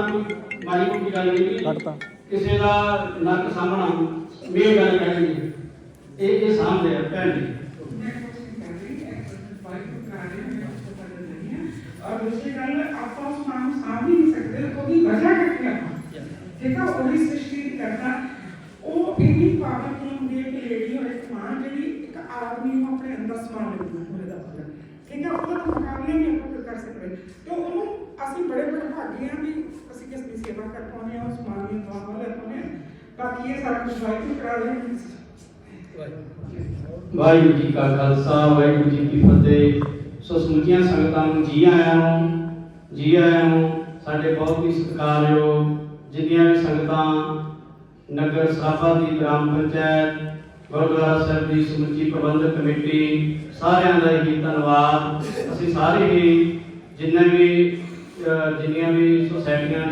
ਮਾੜੀ ਮੋਟੀ ਗੱਲ ਨਹੀਂ ਕਿਸੇ ਦਾ ਨੱਕ ਸਾਹਮਣਾ ਮੇਰ ਗੱਲ ਕਰਨੀ ਇਹ ਇਹ ਸਾਹਮਣੇ ਆ ਭੈਣ ਜੀ और दूसरी गल आप उस मां ਨੂੰ ਸਾਂਭ ਹੀ ਨਹੀਂ ਸਕਦੇ ਉਹਦੀ ਵਜ੍ਹਾ ਕਰਕੇ ਆਪਾਂ ਠੀਕ ਆ ਉਹਦੀ ਸ੍ਰਿਸ਼ਟੀ ਦੀ ਕਰਤਾ ਉਹ ਇੰਨੀ ਪਾਵਰਫੁਲ ਹੁੰਦੀ ਹੈ ਕਿ ਲੇਡੀ ਔਰ ਇੱਕ ਮਾਂ ਜਿਹੜੀ ਇੱਕ ਆਦਮੀ ਨੂੰ ਆਪਣੇ ਅੰਦਰ ਸਮਾ ਲੈਂਦੀ ਹੈ ਪੂਰੇ ਦਾ ਪੂਰਾ ਠੀਕ ਹੈ ਉਹਦਾ ਤਾਂ ਮੁਕਾਬਲਾ ਨਹੀਂ ਆਪਾਂ ਕੋਈ ਕਰ ਸਕਦੇ ਤੇ ਉਹਨੂੰ ਅਸੀਂ ਬੜੇ ਬੜੇ ਭਾਗੀ ਹਾਂ ਬਾਕੀ ਇਹ ਸਾਰਾ ਕੁਝ ਵਾਹਿਗੁਰੂ ਕਰਾ ਦੇ ਵਾਹਿਗੁਰੂ ਜੀ ਕਾ ਖਾਲਸਾ, ਵਾਹਿਗੁਰੂ ਜੀ ਕੀ ਫਤਿਹ। ਸੋ ਸਮੁੱਚੀਆਂ ਸੰਗਤਾਂ ਨੂੰ ਜੀ ਆਇਆਂ ਨੂੰ, ਜੀ ਆਇਆਂ ਨੂੰ ਸਾਡੇ ਬਹੁਤ ਹੀ ਸਤਿਕਾਰਯੋਗ ਜਿੰਨੀਆਂ ਵੀ ਸੰਗਤਾਂ ਨਗਰ ਸਭਾ ਦੀ ਗ੍ਰਾਮ ਪੰਚਾਇਤ, ਗੁਰਦੁਆਰਾ ਸਾਹਿਬ ਦੀ ਸਮੁੱਚੀ ਪ੍ਰਬੰਧਕ ਕਮੇਟੀ, ਸਾਰਿਆਂ ਦਾ ਹੀ ਧੰਨਵਾਦ। ਅਸੀਂ ਸਾਰੇ ਹੀ ਜਿੰਨੇ ਵੀ ਜਿੰਨੀਆਂ ਵੀ ਸੁਸਾਇਟੀਆਂ